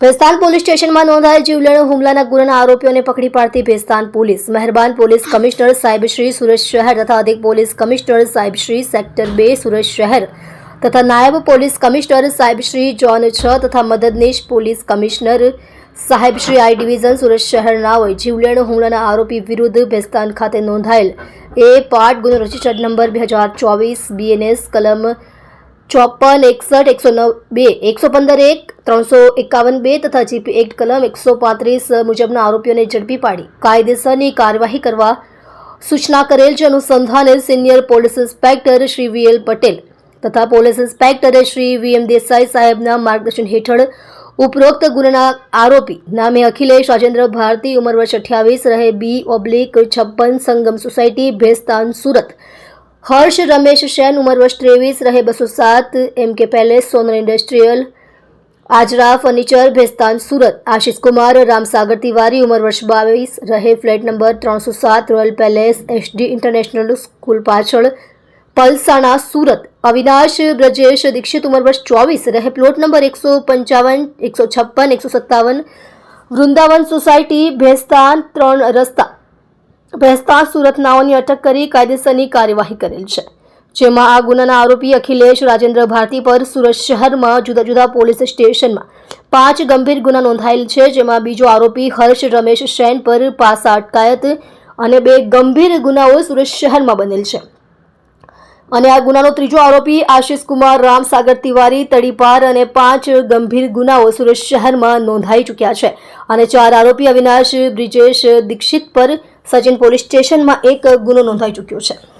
Bhestan police સ્ટેશનમાં નોંધાયેલ જીવલેણ હુમલાના ગુનાના આરોપીઓને પકડી પાડતી ભેસ્તાન પોલીસ. મહેરબાન પોલીસ કમિશનર સાહેબ શ્રી સુરત શહેર તથા અધિક પોલીસ કમિશનર સાહેબ શ્રી સેક્ટર બે સુરત શહેર તથા નાયબ પોલીસ કમિશનર સાહેબ શ્રી જોન છ તથા મદદનીશ પોલીસ કમિશનર સાહેબ શ્રી આઈ ડિવિઝન સુરત શહેરનાઓએ જીવલેણ હુમલાના આરોપી વિરુદ્ધ ભેસ્તાન ખાતે નોંધાયેલ એ પાર્ટ ગુનો રજિસ્ટર્ડ નંબર બે હજાર ચોવીસ બીએનએસ કલમ ચોપન, એકસઠ, એકસો નવ, બે, એકસો પંદર એક ત્રણસો એકાવન બે તથા જીપી એક્ટ કલમ એકસો પાંત્રીસ મુજબના આરોપીઓને ઝડપી પાડી. કાયદેસરની કાર્યવાહી કરવા સૂચના કરેલ છે. અનુસંધાને senior police inspector Shri V L Patel તથા પોલીસ ઇન્સ્પેક્ટરે શ્રી વી એમ દેસાઈ સાહેબના માર્ગદર્શન હેઠળ ઉપરોક્ત ગુનાના આરોપી નામે અખિલેશ રાજેન્દ્ર ભારતી ઉંમર વર્ષ અઠ્યાવીસ, રહે બી ઓબ્લિક છપ્પન, સંગમ સોસાયટી, ભેસ્તાન, સુરત. હર્ષ રમેશ શેન ઉંમર વર્ષ ત્રેવીસ, રહે બસો સાત, એમ કે પેલેસ સોનર ઇન્ડસ્ટ્રીયલ. આજરા ફર્નિચર ભેસ્તાન સુરત. આશિષ કુમાર રામસાગર તિવારી, ઉંમર વર્ષ બાવીસ, રહે ફ્લેટ નંબર ત્રણસો સાત, royal palace SD international school પાછળ, પલસાણા, સુરત. અવિનાશ, બ્રજેશ, દીક્ષિત, ઉંમર વર્ષ ચોવીસ, રહે પ્લોટ નંબર એકસો પંચાવન, એકસો છપ્પન, એકસો સત્તાવન, વૃંદાવન સોસાયટી, ભેસ્તાન ત્રણ રસ્તા. ભેસ્તાન સુરત નાઓની અટક કરી કાયદેસરની કાર્યવાહી કરેલ છે. જેમાં આ ગુનાના આરોપી અખિલેશ રાજેન્દ્ર ભારતી પર સુરત શહેરમાં જુદા જુદા પોલીસ સ્ટેશનમાં પાંચ ગંભીર ગુના નોંધાયેલ છે, જેમાં બીજો આરોપી હર્ષ રમેશ સેન પર પાસા અટકાયત અને બે ગંભીર ગુનાઓ સુરત શહેરમાં બનેલ છે. અને આ ગુનાનો ત્રીજો આરોપી આશિષ કુમાર રામસાગર તિવારી, તડીપાર અને પાંચ ગંભીર ગુનાઓ સુરત શહેરમાં નોંધાઈ ચૂક્યા છે. અને ચાર આરોપી અવિનાશ, બ્રિજેશ, દીક્ષિત પર સચિન પોલીસ સ્ટેશનમાં એક ગુનો નોંધાઈ ચૂક્યો છે.